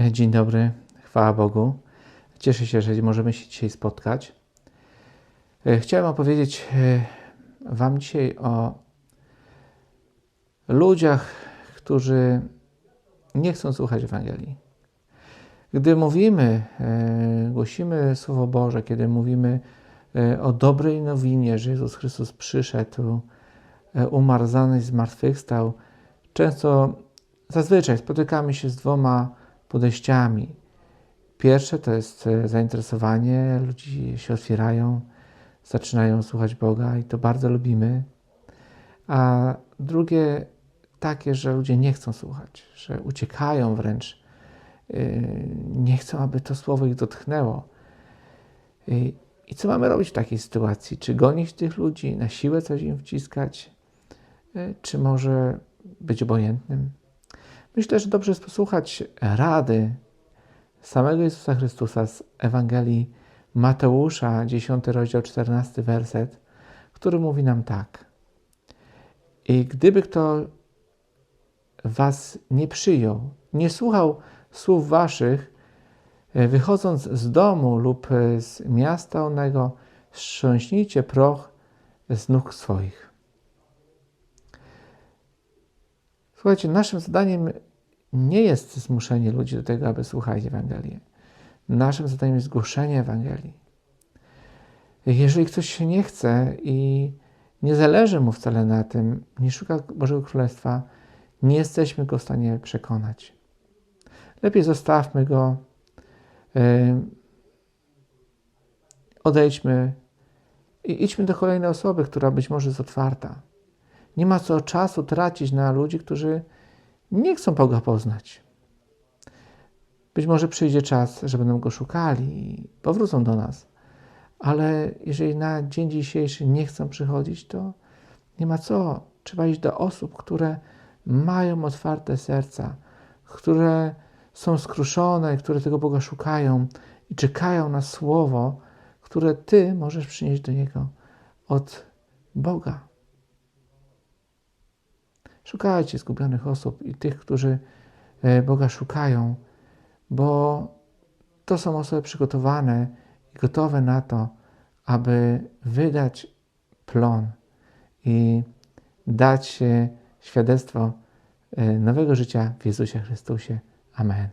Dzień dobry, chwała Bogu. Cieszę się, że możemy się dzisiaj spotkać. E, Chciałem opowiedzieć e, Wam dzisiaj o ludziach, którzy nie chcą słuchać Ewangelii. Gdy mówimy, e, głosimy Słowo Boże, kiedy mówimy o dobrej nowinie, że Jezus Chrystus przyszedł, umarł za nas zmartwychwstał, często, zazwyczaj spotykamy się z dwoma podejściami. Pierwsze to jest e, zainteresowanie, ludzie się otwierają, zaczynają słuchać Boga i to bardzo lubimy. A drugie takie, że ludzie nie chcą słuchać, że uciekają wręcz, yy, nie chcą, aby to słowo ich dotknęło. I, I co mamy robić w takiej sytuacji? Czy gonić tych ludzi, na siłę coś im wciskać, czy może być obojętnym? Myślę, że dobrze jest posłuchać rady samego Jezusa Chrystusa z Ewangelii Mateusza, 10 rozdział, 14 werset, który mówi nam tak. I gdyby kto was nie przyjął, nie słuchał słów waszych, e, wychodząc z domu lub z miasta onego, strząśnijcie proch z nóg swoich. Słuchajcie, naszym zadaniem nie jest zmuszenie ludzi do tego, aby słuchali Ewangelii. Naszym zadaniem jest głoszenie Ewangelii. Jeżeli ktoś się nie chce i nie zależy mu wcale na tym, nie szuka Bożego Królestwa, nie jesteśmy go w stanie przekonać. Lepiej zostawmy go, yy, odejdźmy i idźmy do kolejnej osoby, która być może jest otwarta. Nie ma co czasu tracić na ludzi, którzy nie chcą Boga poznać. Być może przyjdzie czas, że będą go szukali i powrócą do nas, ale jeżeli na dzień dzisiejszy nie chcą przychodzić, to nie ma co. Trzeba iść do osób, które mają otwarte serca, które są skruszone, które tego Boga szukają i czekają na słowo, które Ty możesz przynieść do Niego od Boga. Szukajcie zgubionych osób i tych, którzy e, Boga szukają, bo to są osoby przygotowane i gotowe na to, aby wydać plon i dać świadectwo e, nowego życia w Jezusie Chrystusie. Amen.